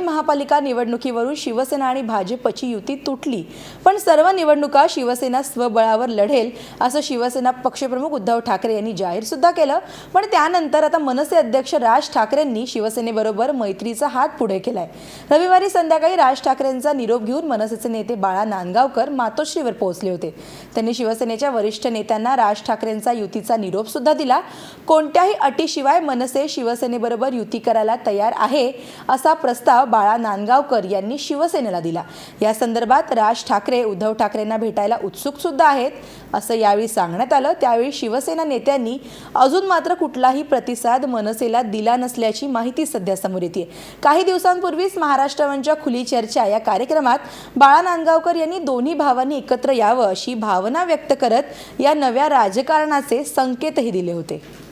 मुंबई महापालिका निवडणुकीवरून शिवसेना आणि भाजपची युती तुटली. पण सर्व निवडणुका शिवसेना स्वबळावर लढेल असं शिवसेना पक्षप्रमुख उद्धव ठाकरे यांनी जाहीर सुद्धा केलं. पण त्यानंतर आता मनसे अध्यक्ष राज ठाकरेंनी शिवसेनेबरोबर मैत्रीचा हात पुढे केलाय. रविवारी संध्याकाळी राज ठाकरेंचा निरोप घेऊन मनसेचे नेते बाळा नांदगावकर मातोश्रीवर पोहोचले होते. त्यांनी शिवसेनेच्या वरिष्ठ नेत्यांना राज ठाकरेंचा युतीचा निरोप सुद्धा दिला. कोणत्याही अटीशिवाय मनसे शिवसेनेबरोबर युती करायला तयार आहे असा प्रस्ताव बाळा नांदगावकर यांनी शिवसेनेला दिला. या संदर्भात राज ठाकरे उद्धव ठाकरेंना भेटायला उत्सुक सुद्धा आहेत असं यावेळी सांगण्यात आलं. त्यावेळी शिवसेना नेत्यांनी अजून मात्र कुठलाही प्रतिसाद मनसेला दिला नसल्याची माहिती सध्या समोर येते काही दिवसांपूर्वीच महाराष्ट्रावरच्या खुली चर्चा या कार्यक्रमात बाळा नांदगावकर यांनी दोन्ही भावांनी एकत्र यावं अशी भावना व्यक्त करत या नव्या राजकारणाचे संकेतही दिले होते.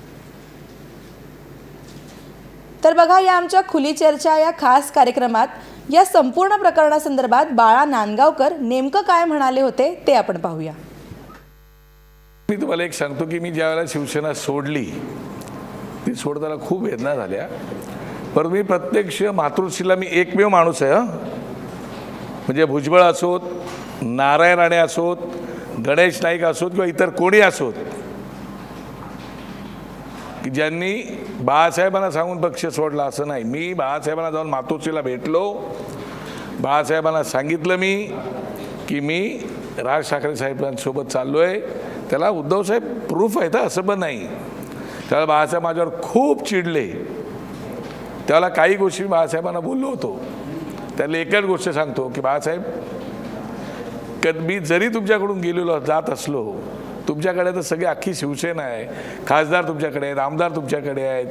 तर बघा या आमच्या खुली चर्चा या खास कार्यक्रमात या संपूर्ण प्रकरणासंदर्भात बाळा नांदगावकर नेमकं काय म्हणाले होते ते आपण पाहूया. मी तुम्हाला एक सांगतो की मी ज्यावेळेला शिवसेना सोडली ती सोडताना खूप वेदना झाल्या. परंतु मी प्रत्यक्ष मातृश्रीला मी एकमेव माणूस आहे म्हणजे भुजबळ असोत नारायण राणे असोत गणेश नाईक असोत किंवा इतर कोणी असोत की ज्यांनी बाळासाहेबांना सांगून पक्ष सोडला असं नाही. मी बाळासाहेबांना जाऊन मातोश्रीला भेटलो. बाळासाहेबांना सांगितलं मी की मी राज ठाकरे साहेबांसोबत चाललो आहे त्याला उद्धवसाहेब प्रूफ आहे तर असं पण नाही. त्याला बाळासाहेब माझ्यावर खूप चिडले. त्याला काही गोष्टी मी बाळासाहेबांना बोललो होतो. त्याला एकच गोष्ट सांगतो की बाळासाहेब कद मी जरी तुमच्याकडून गेलेलो जात असलो तुमच्याकडे तर सगळी अख्खी शिवसेना आहे. खासदार तुमच्याकडे आहेत आमदार तुमच्याकडे आहेत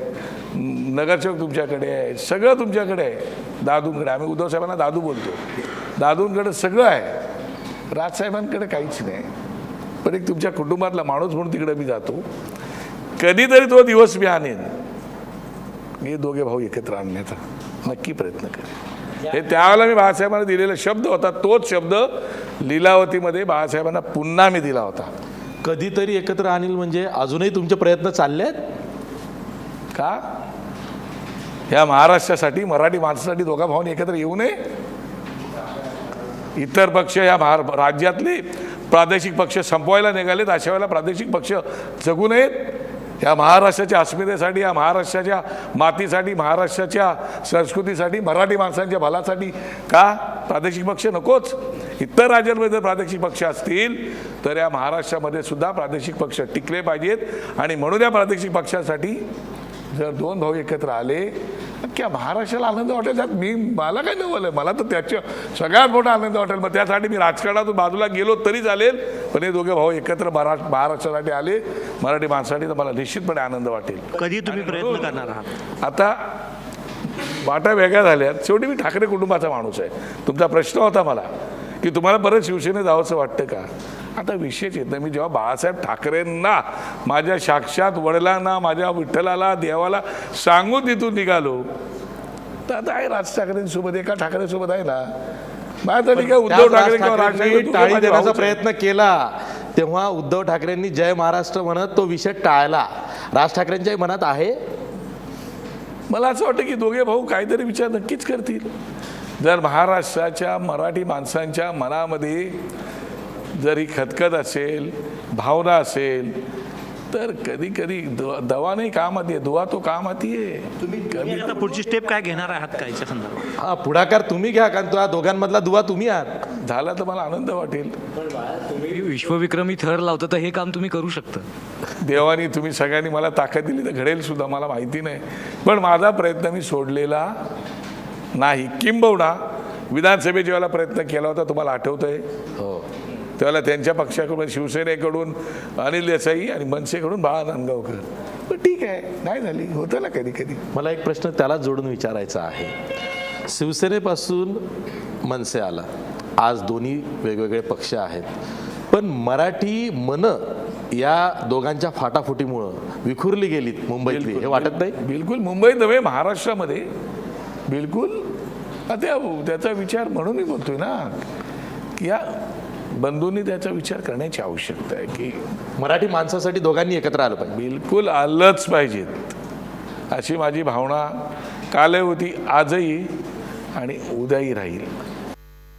नगरसेवक तुमच्याकडे आहे सगळं तुमच्याकडे आहे. दादूंकडे. आम्ही उद्धव साहेबांना दादू बोलतो. दादूंकडे सगळं आहे. राजसाहेबांकडे काहीच नाही. पण एक तुमच्या कुटुंबातला माणूस म्हणून तिकडे मी जातो. कधीतरी तो दिवस मी आणेन. मी दोघे भाऊ एकत्र आणण्याचा नक्की प्रयत्न करेन. हे त्यावेळेला मी बाळासाहेबांना दिलेला शब्द होता. तोच शब्द लीलावतीमध्ये बाळासाहेबांना पुन्हा मी दिला होता. कधीतरी एकत्र आणील म्हणजे अजूनही तुमचे प्रयत्न चालले आहेत का? या महाराष्ट्रासाठी मराठी माणसासाठी दोघा भावांनी एकत्र येऊ नये? इतर पक्ष या महा राज्यातले प्रादेशिक पक्ष संपवायला निघालेत अशा वेळेला प्रादेशिक पक्ष जगू नयेत. या महाराष्ट्राच्या अस्मितेसाठी या महाराष्ट्राच्या मातीसाठी महाराष्ट्राच्या संस्कृतीसाठी मराठी माणसांच्या भलासाठी का? प्रादेशिक पक्ष नकोच. इतर राज्यांमध्ये जर प्रादेशिक पक्ष असतील तर या महाराष्ट्रामध्ये सुद्धा प्रादेशिक पक्ष टिकले पाहिजेत. आणि म्हणून या प्रादेशिक पक्षासाठी जर दोन भाऊ एकत्र आले क्या महाराष्ट्राला आनंद वाटेल. त्यात मी मला काय नवलं मला तर त्याच्या सगळ्यात मोठा आनंद वाटेल. मग त्यासाठी मी राजकारणातून बाजूला गेलो तरी चालेल पण हे दोघे भाऊ एकत्र महा महाराष्ट्रासाठी आले. मराठी माणसासाठी तर मला निश्चितपणे आनंद वाटेल. कधी तुम्ही प्रयत्न करणार आहात? आता वाटा वेगळ्या झाल्यात. शेवटी मी ठाकरे कुटुंबाचा माणूस आहे. तुमचा प्रश्न होता मला. की तुम्हाला परत शिवसेनेत जावंसं वाटतं का? आता विशेष येत नाही. मी जेव्हा बाळासाहेब ठाकरेंना माझ्या साक्षात वडिलांना माझ्या विठ्ठलाला देवाला सांगून तिथून निघालो तर आता आहे राज ठाकरेंसोबत एका ठाकरेसोबत आहे ना? उद्धव ठाकरे किंवा राज ठाकरे देण्याचा. प्रयत्न केला. तेव्हा उद्धव ठाकरेंनी जय महाराष्ट्र म्हणत तो विषय टाळला. राज ठाकरेंच्याही मनात आहे? मला असं वाटतं की दोघे भाऊ काहीतरी विचार नक्कीच करतील. जर महाराष्ट्राच्या मराठी माणसांच्या मनामध्ये जर ही खतखत असेल भावना असेल तर कधी कधी द- दवा नाही काम आती आहे दुवा तो काम आती आहे तुम्ही आता पुढची स्टेप काय घेणार आहात का याच्या संदर्भात? हा पुढाकार तुम्ही घ्या कारण त्या दोघांमधला दुवा तुम्ही आहात. झाला तर मला आनंद वाटेल. तुम्ही विश्वविक्रमी थर लावता तर हे काम तुम्ही करू शकता. देवानी तुम्ही सगळ्यांनी मला ताकद दिली तर घडेल सुद्धा मला माहिती नाही. पण माझा प्रयत्न मी सोडलेला नाही किंबहुना विधानसभेच्या वेळेला प्रयत्न केला होता तुम्हाला आठवतंय? हो. त्यावेळेला त्यांच्या पक्षाकडून शिवसेनेकडून अनिल देसाई आणि मनसेकडून बाळा नांदगावकर. पण ठीक आहे नाही झाली होतं ना कधी कधी मला एक प्रश्न त्याला जोडून विचारायचा आहे. शिवसेनेपासून मनसे आला. आज दोन्ही वेगवेगळे पक्ष आहेत. पण मराठी मन या दोघांच्या फाटाफुटीमुळं विखुरली गेलीत मुंबईतली. हे वाटत नाही? बिलकुल मुंबईत नव्हे महाराष्ट्रामध्ये. बिलकुल. आता त्याचा विचार म्हणून मी बोलतोय ना की या बंधूंनी त्याचा विचार करण्याची आवश्यकता आहे की मराठी माणसासाठी दोघांनी एकत्र आलं पाहिजे. बिलकुल आलंच पाहिजेत. अशी माझी भावना कालही होती आजही आणि उद्याही राहील.